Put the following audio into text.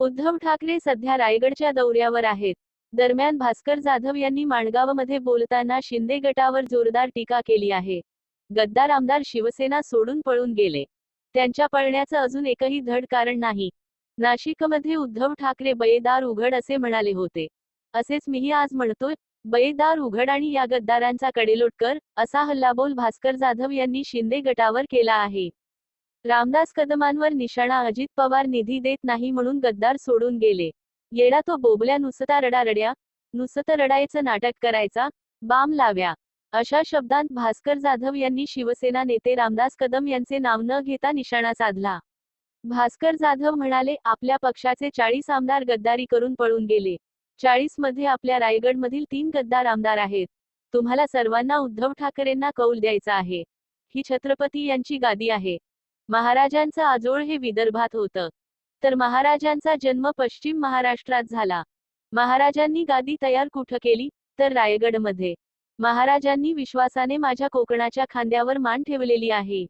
उद्धव ठाकरे सध्या रायगडच्या दौऱ्यावर आहेत. दरम्यान भास्कर जाधव यांनी माणगावमध्ये बोलताना शिंदे गटावर जोरदार टीका केली आहे. गद्दार आमदार शिवसेना सोडून पळून गेले. त्यांच्या पळण्याचं अजून एकही धड कारण नाही. नाशिकमध्ये उद्धव ठाकरे बयेदार उघड असे म्हणाले होते. असेच मीही आज म्हणतोय बयेदार उघड आणि या गद्दारांचा कडेलोट कर असा हल्लाबोल भास्कर जाधव यांनी शिंदे गटावर केला आहे. रामदास कदमांवर निशाणा अजित पवार निधी देत नाही म्हणून गद्दार सोडून गेले. येडा तो बोबल्या नुसता रडारड्या नुसतं रडायचं नाटक करायचा बाम लाव्या. अशा शब्दांत भास्कर जाधव यांनी शिवसेना नेते रामदास कदम यांचे नाव न घेता निशाणा साधला. भास्कर जाधव म्हणाले आपल्या पक्षाचे चाळीस आमदार गद्दारी करून पळून गेले. चाळीसमध्ये आपल्या रायगडमधील तीन गद्दार आमदार आहेत. तुम्हाला सर्वांना उद्धव ठाकरेंना कौल द्यायचा आहे. ही छत्रपती यांची गादी आहे. महाराजांचं आजोळ हे विदर्भात होतं. तर महाराजांचा जन्म पश्चिम महाराष्ट्रात झाला. महाराजांनी गादी तयार कुठं केली? तर रायगडमध्ये. महाराजांनी विश्वासाने माझ्या कोकणाच्या खांद्यावर मान ठेवलेली आहे.